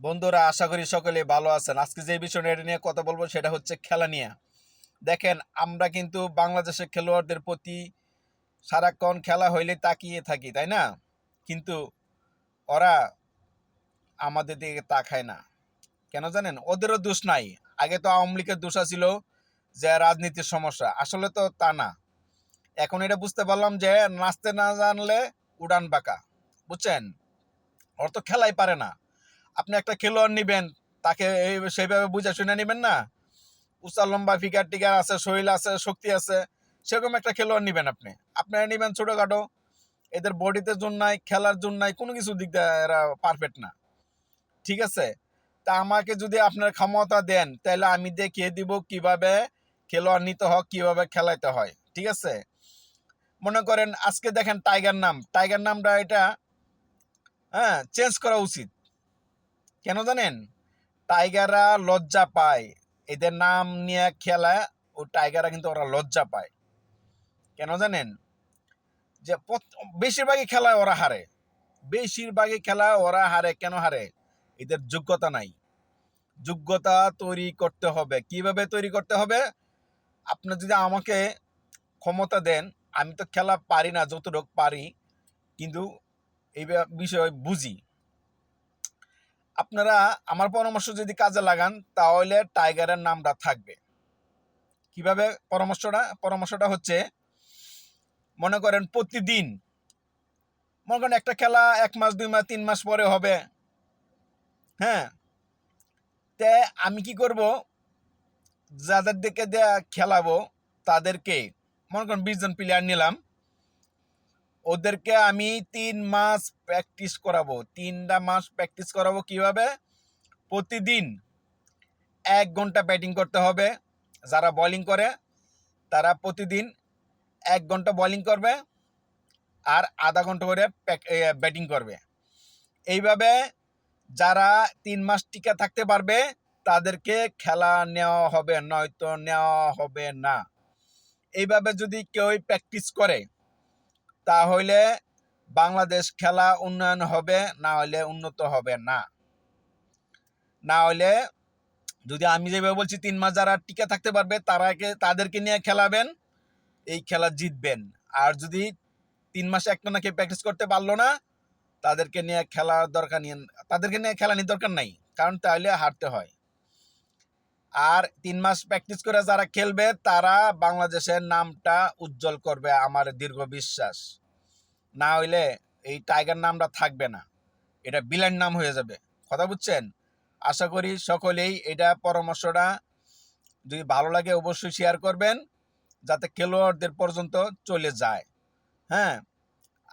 বন্ধুরা, আশা করি সকলে ভালো আছেন। আজকে যে বিষয় এটা নিয়ে কথা বলব সেটা হচ্ছে খেলা নিয়ে। দেখেন, আমরা কিন্তু বাংলাদেশের খেলোয়াড়দের প্রতি সারাক্ষণ খেলা হইলে তাকিয়ে থাকি, তাই না? কিন্তু ওরা আমাদের দিকে তাকায় না। কেন জানেন? ওদেরও দোষ নাই। আগে তো আওয়ামী লীগের দোষ ছিল যে রাজনীতির সমস্যা। আসলে তো তা না। এখন এটা বুঝতে পারলাম যে নাচতে না জানলে উড়ান বাঁকা। বুঝছেন? ওর তো খেলাই পারে না। আপনি একটা খেলোয়াড় নিবেন, তাকে সেইভাবে বুঝে শুনে নেবেন না? উঁচা লম্বা ফিগার টিগার আছে, শরীর আছে, শক্তি আছে, সেরকম একটা খেলোয়াড় নিবেন আপনি। আপনারা নিবেন ছোটোখাটো, এদের বডিতে জোর নাই, খেলার জোর নাই, কোনো কিছু দিক এরা পারফেক্ট না। ঠিক আছে? তা আমাকে যদি আপনার ক্ষমতা দেন, তাহলে আমি দেখিয়ে দিব কীভাবে খেলোয়াড় নিতে হয়, কীভাবে খেলাইতে হয়। ঠিক আছে? মনে করেন আজকে দেখেন টাইগার নাম। টাইগার নামটা এটা হ্যাঁ চেঞ্জ করা উচিত। কেন জানেন? টাইগাররা লজ্জা পায়। এদের নাম নিয়ে খেলা, ও টাইগাররা কিন্তু ওরা লজ্জা পায়। কেন জানেন? যে বেশিরভাগই খেলায় ওরা হারে। বেশিরভাগই খেলা ওরা হারে। কেন হারে? এদের যোগ্যতা নাই। যোগ্যতা তৈরি করতে হবে। কীভাবে তৈরি করতে হবে? আপনি যদি আমাকে ক্ষমতা দেন, আমি তো খেলা পারি না, যতটুকু পারি, কিন্তু এই বিষয় বুঝি। আপনারা আমার পরামর্শ যদি কাজে লাগান, তাহলে টাইগারের নামটা থাকবে। কীভাবে পরামর্শটা? পরামর্শটা হচ্ছে, মনে করেন প্রতিদিন, মনে করেন একটা খেলা এক মাস, দুই মাস, তিন মাস পরে হবে। হ্যাঁ? তে আমি কি করব? যাদের দিকে দেয়া খেলাবো, তাদেরকে, মনে করেন বিশ জন প্লেয়ার নিলাম ওদেরকে আমি তিন মাস প্র্যাকটিস করাবো। তিনটা মাস প্র্যাকটিস করাবো কীভাবে? প্রতিদিন এক ঘণ্টা ব্যাটিং করতে হবে। যারা বোলিং করে, তারা প্রতিদিন এক ঘণ্টা বোলিং করবে আর আধা ঘণ্টা করে ব্যাটিং করবে। এইভাবে যারা তিন মাস টিকা থাকতে পারবে, তাদেরকে খেলা নেওয়া হবে, নয়তো নেওয়া হবে না। এইভাবে যদি কেউ প্র্যাকটিস করে তাহলে বাংলাদেশ খেলা উন্নয়ন হবে, না হলে উন্নত হবে না। না হলে যদি আমি যেভাবে বলছি, তিন মাস যারা টিকে থাকতে পারবে, তারাকে, তাদেরকে নিয়ে খেলাবেন, এই খেলা জিতবেন। আর যদি তিন মাসে একটা নাকি প্র্যাকটিস করতে পারল না, তাদেরকে নিয়ে খেলার দরকার নিয়ে, তাদেরকে নিয়ে খেলা নিয়ে দরকার নাই, কারণ তাহলে হারতে হয়। আর তিন মাস প্র্যাকটিস করে যারা খেলবে, তারা বাংলাদেশের নামটা উজ্জ্বল করবে, আমার দীর্ঘ বিশ্বাস। না হইলে এই টাইগার নামটা থাকবে না। এটা বিলান নাম হয়ে যাবে। কথা বুঝছেন? আশা করি সকলেই এটা পরামর্শটা যদি ভালো লাগে অবশ্যই শেয়ার করবেন, যাতে খেলোয়াড়দের পর্যন্ত চলে যায়। হ্যাঁ?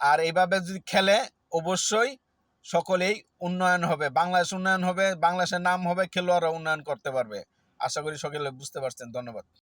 আর এইভাবে যদি খেলে, অবশ্যই সকলেই উন্নয়ন হবে। বাংলাদেশ উন্নয়ন হবে, বাংলাদেশের নাম হবে, খেলোয়াড়রা উন্নয়ন করতে পারবে। আশা করি সকলে বুঝতে পারছেন। ধন্যবাদ।